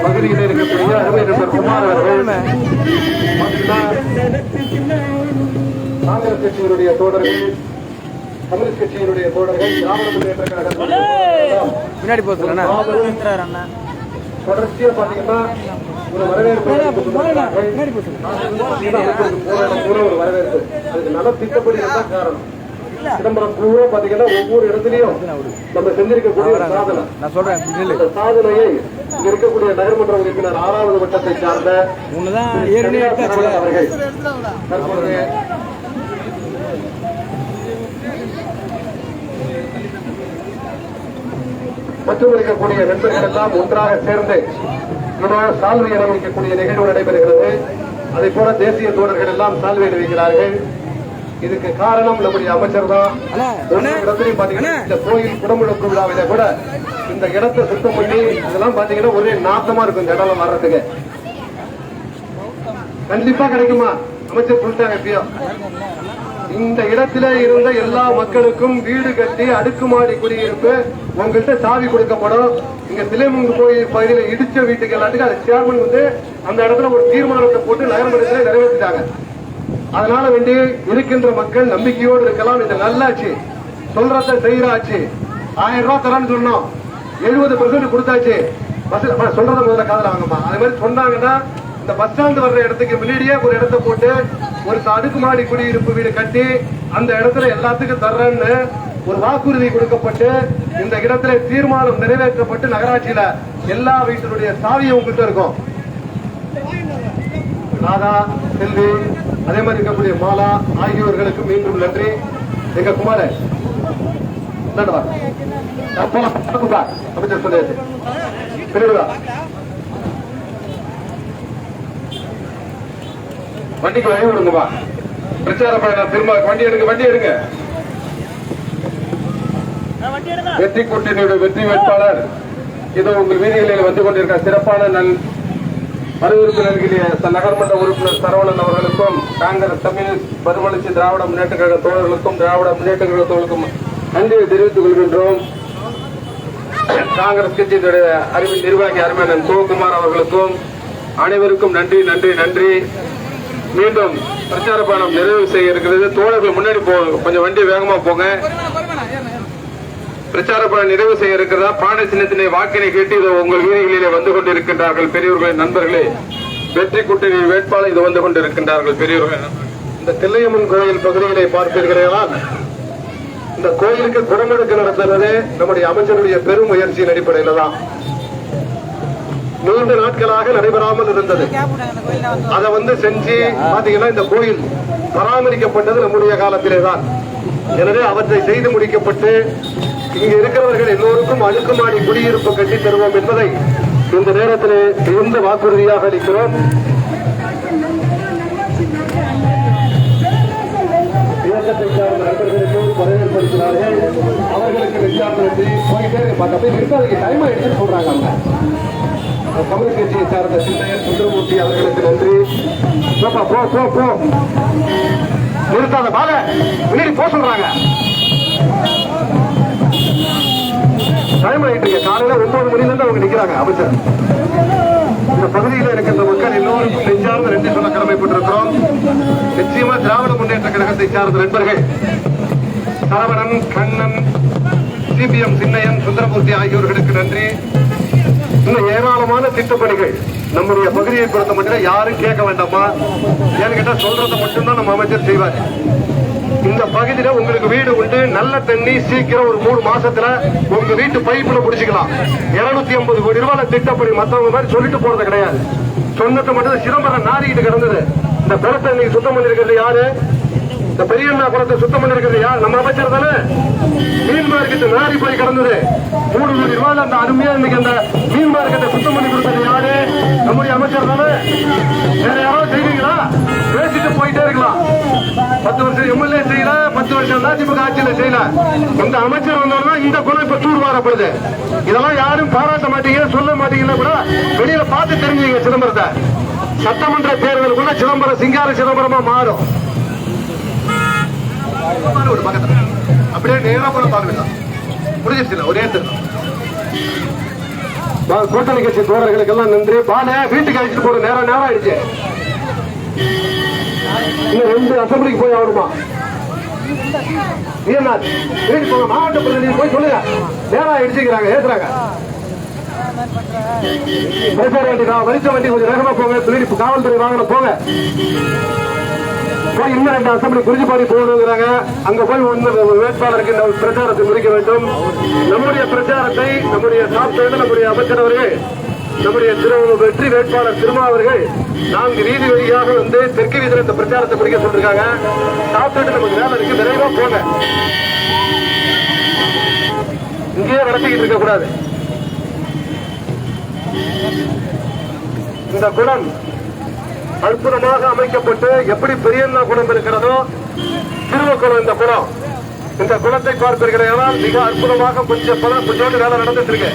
பகுதியில் இருக்கக்கூடிய அருமை நண்பர் குமார் அவர்கள் காங்கிரஸ் கட்சியினுடைய தோழர்கள் கம்யூனிஸ்ட் கட்சியினுடைய தோழர்கள் திராவிட முன்னேற்ற கழகம் பின்னாடி போக சொல்லுண்ணா தொடர்ச்சியா பாத்தீங்கன்னா ஒரு வரவேற்பு ஒரு வரவேற்பு அதுக்கு நல்ல திட்டப்படி தான் காரணம் சிதம்பரம் பூரா பாத்தீங்கன்னா ஒவ்வொரு இடத்துலயும் நம்ம செஞ்சிருக்கக்கூடிய சாதனை. நான் சொல்றேன் சாதனையை இங்க இருக்கக்கூடிய நகர்மன்ற உறுப்பினர் ஆறாவது வட்டத்தை சார்ந்த அவர்கள். தற்பொழுது மற்றும் இருக்கக்கூடிய நண்பர்கள் எல்லாம் ஒன்றாக சேர்ந்து இதோ சால்வை அணிவிக்கக்கூடிய நிகழ்வு நடைபெறுகிறது. அதை போல தேசிய தோழர்கள் எல்லாம் சால்வை அணிவிக்கிறார்கள். இதுக்கு காரணம் நம்முடைய அமைச்சர் தான். இடத்துலயும் பாத்தீங்கன்னா இந்த கோயில் குடமுழுக்கு விழாவில கூட இந்த இடத்தை சுத்தம் பண்ணி இதெல்லாம் பாத்தீங்கன்னா ஒரே நாத்தமா இருக்கும் இந்த இடம் வர்றதுக்கு. கண்டிப்பா கிடைக்குமா? அமைச்சர் சொல்லிட்டாங்க எப்பயோ இந்த இடத்துல இருந்த எல்லா மக்களுக்கும் வீடு கட்டி அடுக்குமாடி குடியிருப்பு உங்கள்கிட்ட சாவி கொடுக்கப்படும். இங்க சிலைமுங்கு கோயில் பகுதியில இடிச்ச வீட்டுக்கு எல்லாத்துக்கும் அது சேர்மன் வந்து அந்த இடத்துல ஒரு தீர்மானத்தை போட்டு நகரமன்றத்தில் நிறைவேற்றிட்டாங்க. அதனால வேண்டி இருக்கின்ற மக்கள் நம்பிக்கையோடு இருக்கலாம் இந்த நல்லாச்சு. சொல்றத செய்யறாச்சு ஆயிரம் ரூபாய் தரான்னு சொன்னோம். எழுபது பெர்சென்ட் கொடுத்தாச்சு. பஸ் சொல்றத முதல்ல காதல் வாங்கம்மா. அது மாதிரி சொன்னாங்கன்னா இந்த பஸ் ஸ்டாண்ட் வர்ற இடத்துக்கு முன்னாடியே ஒரு இடத்த போட்டு ஒரு அடுக்குமாடி குடியிருப்பு வீடு கட்டி அந்த இடத்துல எல்லாத்துக்கும் தர்றேன்னு ஒரு வாக்குறுதி கொடுக்கப்பட்டு இந்த இடத்துல தீர்மானம் நிறைவேற்றப்பட்டு நகராட்சியில எல்லா வீட்டினுடைய சாவியும் உங்ககிட்ட இருக்கும். ராதா செல்வி அதே மாதிரி இருக்கக்கூடிய மாலா ஆகியோர்களுக்கு மீண்டும் நன்றி. எங்க குமார இந்தாண்டு அமைச்சர் சொல்லியாச்சு பின்னாடி வண்டிக்கு வழி விடுங்கப்பா பிரச்சார பயணம் திரும்ப வண்டி எடுங்க வண்டி எடுங்க. வெற்றி கூட்டணியுடைய வெற்றி வேட்பாளர். இது உங்கள் வீதிகளில் வந்து கொண்டிருக்க சிறப்பான நல் வரவேற்பு நல்கிய ச- நகர்மன்ற உறுப்பினர் சரவணன் அவர்களுக்கும் காங்கிரஸ் கம்யூனிஸ்ட் மறுமலர்ச்சி திராவிட முன்னேற்ற கழக தோழர்களுக்கும் திராவிட முன்னேற்ற கழக தோழருக்கும் நன்றியை தெரிவித்துக் கொள்கின்றோம். காங்கிரஸ் கட்சியினுடைய அறிவின் நிர்வாகி அருமையன் சிவகுமார் அவர்களுக்கும் அனைவருக்கும் நன்றி நன்றி நன்றி. மீண்டும் பிரச்சார பயணம் நிறைவு செய்ய இருக்கிறது. தோழர்கள் முன்னாடி போ கொஞ்சம் வண்டி வேகமா போங்க. பிரச்சார பணி நிறைவு செய்ய இருக்கிறதா? பானை சின்னத்தினை வாக்கினை கேட்டு இதோ உங்கள் வீதிகளிலே வந்து கொண்டிருக்கின்றார்கள் பெரியவர்களே நண்பர்களே. வெற்றி கூட்டணி வேட்பாளர் இது வந்து கொண்டிருக்கின்றார்கள் பெரியவர்கள் இந்த தில்லையம்மன் கோயில் பகுதிகளை பார்ப்பீர்களால் இந்த கோயிலுக்கு குடமுழுக்கு நடத்துறது நம்முடைய அமைச்சருடைய பெரும் முயற்சியின் அடிப்படையில தான். நீண்ட நாட்களாக நடைபெறாமல் இருந்தது. அதை வந்து செஞ்சு பாத்தீங்கன்னா இந்த கோயில் பராமரிக்கப்பட்டது நம்முடைய காலத்திலே தான். எனவே அவற்றை செய்து முடிக்கப்பட்டு இங்க இருக்கிறவர்கள் எல்லோருக்கும் அடுக்குமாடி குடியிருப்பு கட்டித் தருவோம் என்பதை இந்த நேரத்தில் மிகுந்த வாக்குறுதியாக அளிக்கிறோம். இயக்கத்தை சார்ந்த நண்பர்களுக்கு வரவேற்படுத்தினார்கள் அவர்களுக்கு நெஞ்சார்ந்த நன்றி போயிட்டே இருக்கு அப்படியே நிறுத்தாதீங்க டைம் ஆயிடுச்சுன்னு சொல்றாங்க அவங்க தமிழ் கட்சியை சார்ந்த சிந்தையர் சுந்தரமூர்த்தி அவர்களுக்கு நன்றி. போப்பா, போ போ போ. நிறுத்தாத பால. முன்னாடி போ சொல்றாங்க. டைம் ஆயிட்டு காலையில ஒன்பது மணில இருந்து அவங்க நிக்கிறாங்க அமைச்சர். இந்த பகுதியில் இருக்கின்ற மக்கள் எல்லோருக்கும் நெஞ்சார்ந்த நன்றி சொல்ல கடமைப்பட்டிருக்கிறோம். நிச்சயமா திராவிட முன்னேற்ற கழகத்தை சார்ந்த நண்பர்கள் சரவணன் கண்ணன் சிபிஎம் சின்னையன் சுந்தரமூர்த்தி ஆகியோர்களுக்கு நன்றி. இன்னும் ஏராளமான திட்டப்பணிகள் நம்முடைய பகுதியை பொறுத்த மட்டும் யாரும் கேட்க வேண்டாமா? ஏன்னு கேட்டா சொல்றதை மட்டும்தான் நம்ம அமைச்சர் செய்வார். இந்த பகுதியில உங்களுக்கு வீடு உண்டு. நல்ல தண்ணி சீக்கிரம் ஒரு மூணு மாசத்துல உங்க வீட்டு பைப்புல புடிச்சுக்கலாம் 250 ஐம்பது கோடி ரூபாய் திட்டப்படி மத்தவங்க மாதிரி சொல்லிட்டு போறது கிடையாது. சொன்னது மட்டும் சிதம்பரம் நாரிக்கிட்டு கிடந்தது. இந்த குளத்தை இன்னைக்கு சுத்தம் பண்ணிருக்கிறது யாரு? இந்த பெரியண்ணா குளத்தை சுத்தம் பண்ணிருக்கிறது யார்? நம்ம அமைச்சர் தானே? மீன் மார்க்கெட் நாடி போய் கிடந்தது. மூணு கோடி ரூபாய் அந்த அருமையா இன்னைக்கு அந்த மீன் மார்க்கெட்டை சுத்தம் பண்ணி கொடுத்தது யாரு? நம்முடைய அமைச்சர் தானே? வேற யாராவது செய்வீங்களா? பேசிட்டு போயிட்டே இருக்கலாம். பத்து வருஷம் எம்எல்ஏ செய்யல பத்து வருஷம் அதிமுக ஆட்சியில செய்யல. இந்த அமைச்சர் வந்தோம்னா இந்த குணம் இப்ப தூர் வரப்படுது இதெல்லாம் யாரும் பாராட்ட மாட்டீங்க சொல்ல மாட்டீங்கன்னா கூட வெளியில பார்த்து தெரிஞ்சுங்க சிதம்பரத்தை. சட்டமன்ற தேர்தல் கூட சிதம்பரம் சிங்கார சிதம்பரமா மாறும். ஒரு பக்கத்துல. அப்படியே நேரா போல பார்க்கலாம் முடிஞ்சிருச்சு ஒரே தேர்தல் கூட்டணி கட்சி தோழர்களுக்கு எல்லாம் நன்றி. பால வீட்டுக்கு அழைச்சிட்டு போற நேரம் நேரம் ஆயிடுச்சு. இன்னும் ரெண்டு அசம்பிளிக்கு போய் ஆகணுமா? வீரநாத் வீட்டுக்கு போங்க. மாவட்ட பிரதிநிதி போய் சொல்லுங்க. நேரம் ஆயிடுச்சுங்கிறாங்க ஏசுறாங்க. பிரச்சார வண்டி கா- வரிச வண்டி கொஞ்சம் வேகமா போங்க. திருடி காவல்துறை வாங்கின போங்க. போய் இன்னும் ரெண்டு அசம்பிளி குறிஞ்சிப்பாடி போகணுங்கிறாங்க. அங்க போய் ஒன்று வேட்பாளருக்கு இந்த பிரச்சாரத்தை முடிக்க வேண்டும். நம்முடைய பிரச்சாரத்தை நம்முடைய சாப்பிட்டு நம்முடைய அமைச்சர் அவர்கள் நம்முடைய திரு வெற்றி வேட்பாளர் திருமா அவர்கள் நான்கு வீதி வழியாக வந்து தெற்கு வீதியில் இந்த பிரச்சாரத்தை முடிக்க சொல்லிருக்காங்க. சாப்பிட்டு நமக்கு வேலை இருக்கு. விரைவா போங்க. இங்கேயே நடத்திக்கிட்டு இருக்க கூடாது. இந்த குளம் அற்புதமாக அமைக்கப்பட்டு எப்படி பெரியண்ணா குளம் இருக்கிறதோ திருவக்குளம் இந்த குளம். இந்த குளத்தை பார்ப்பீர்களால் மிக அற்புதமாக கொஞ்சம் பல கொஞ்சோண்டு வேலை நடந்துட்டு இருக்கு.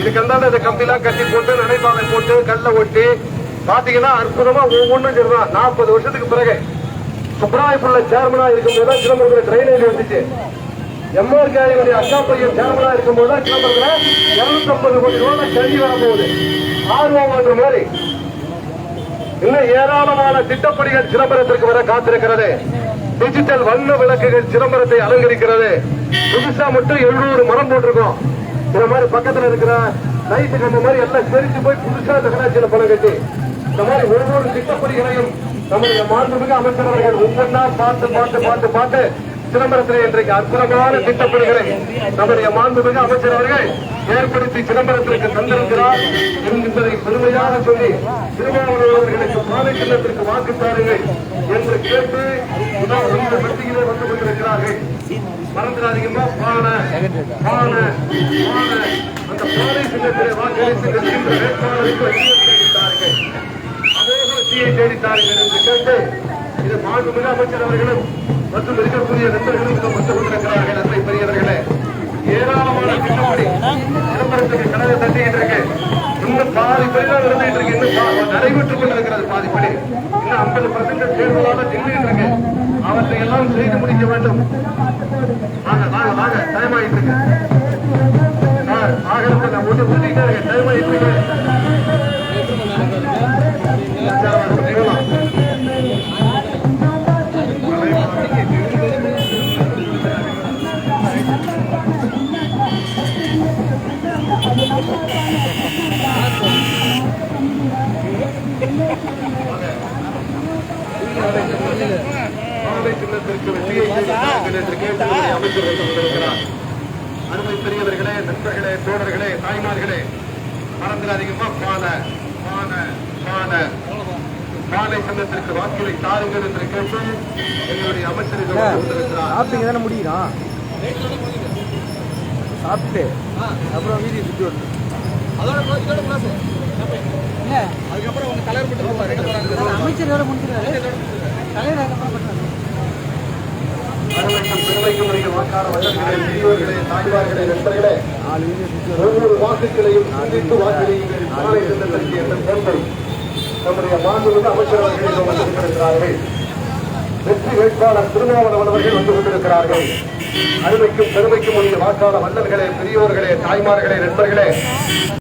இதுக்கு அந்தாண்ட இந்த கம்பிலாம் கட்டி போட்டு நடைபாதை போட்டு கல்லை ஒட்டி பாத்தீங்கன்னா அற்புதமா ஒவ்வொன்றும் சரிதான் நாற்பது வருஷத்துக்கு பிறகு. சுப்ராயப்புள்ள சேர்மனா இருக்கும்போது தான் சிதம்பரத்தில் ட்ரைனேஜ் வந்துச்சு எம்ஆர் எம்ஆர்காயுடைய அக்கா பையன் சேர்மனா இருக்கும்போது தான் சிதம்பரத்தில் இருநூத்தி ஐம்பது கோடி ரூபாய் தண்ணி வரப்போகுது. ஆர்வம் மாதிரி. இன்னும் ஏராளமான திட்டப்பணிகள் சிதம்பரத்திற்கு வர காத்திருக்கிறது. டிஜிட்டல் வண்ண விளக்குகள் சிதம்பரத்தை அலங்கரிக்கிறது. புதுசா மட்டும் எழுநூறு மரம் போட்டிருக்கோம். இந்த மாதிரி பக்கத்துல இருக்கிற லைட்டு கம்ப மாதிரி எல்லாம் தெரிஞ்சு போய் புதுசா நகராட்சியில பணம் கட்டி. இந்த மாதிரி ஒவ்வொரு திட்டப்பணிகளையும் நம்முடைய மாண்புமிகு அமைச்சரவர்கள் ஒவ்வொன்றா பார்த்து பார்த்து பார்த்து பார்த்து சிதம்பரத்தில் இன்றைக்கு அற்புதமான திட்டப்பணிகளை நம்முடைய மாண்புமிகு அமைச்சர் அவர்கள் ஏற்படுத்தி சிதம்பரத்திற்கு தந்திருக்கிறார் என்பதை பெருமையாக சொல்லி திருமாவளவர்களுக்கு அவர்களுக்கு பாதை சின்னத்திற்கு வாக்கு தாருங்கள் என்று கேட்டு இந்த மத்தியிலே வந்து கொண்டிருக்கிறார்கள். மறந்துடாதீங்கம்மா அந்த பானை சின்னத்திலே வாக்களித்து நிற்கின்ற வேட்பாளருக்கு அதே தெரிவித்தார்கள் அமோக வெற்றியை தேடித்தார்கள் என்று கேட்டு இது மாண்புமிகு அமைச்சர் அவர்களும் மற்றும் இருக்கக்கூடிய நண்பர்களும் இதை வந்து கொண்டிருக்கிறார்கள். அன்பை பெரியவர்களே ஏராளமான திட்டப்படி விளம்பரத்துக்கு கடலை தட்டிக்கிட்டு இருக்கு இன்னும் பாதி படி தான் இருக்கு இன்னும் நடைபெற்றுக் கொண்டிருக்கிறது பாதி படி இன்னும் ஐம்பது பர்சன்ட் தேர்தலாக நின்றுட்டு இருக்கு. அவற்றை எல்லாம் செய்து முடிக்க வேண்டும். வாங்க வாங்க வாங்க டைம் ஆயிட்டு இருக்கு. சார், ஆகிறது நான் ஒன்று சொல்லிட்டே இருக்கேன். டைம் ஆயிட்டு இருக்கு. மாலை சின்னத்திற்கு வெற்றியை என்று அமைச்சர் கொண்டிருக்கிறார். அருமை பெரியவர்களே நண்பர்களே தோழர்களே தாய்மார்களே மறந்துடாதீங்கம்மா பான பான பான பானை சின்னத்திற்கு வாக்குகளை தாருங்கள் என்று கேட்டு எங்களுடைய அமைச்சர் சாப்பிட்டீங்க தானே முடியும் சாப்பிட்டு அப்புறம் வீதி சுற்றி வரணும். அமைச்சர் வேற முடிச்சிருக்காரு தலைவர் அதுக்கப்புறம் பண்றாரு. அருமைக்கும் பெருமைக்கும் உரிய வாக்காளர் வல்லர்களே பெரியவர்களே தாய்மார்களே நண்பர்களே நாலு வீதி சுற்றி ஒவ்வொரு வாக்குகளையும் சிந்தித்து வாக்களியுங்கள் மாலை சின்னத்திற்கு என்ற பொருளை நம்முடைய மாண்புமிகு அமைச்சர் அவர்கள் வந்து கொண்டிருக்கிறார்கள் வெற்றி வேட்பாளர் திருமாவளவன் அவர்கள் வந்து கொண்டிருக்கிறார்கள் அருமைக்கும் பெருமைக்கும் உரிய வாக்காளர் வல்லர்களே பெரியோர்களே தாய்மார்களே நண்பர்களே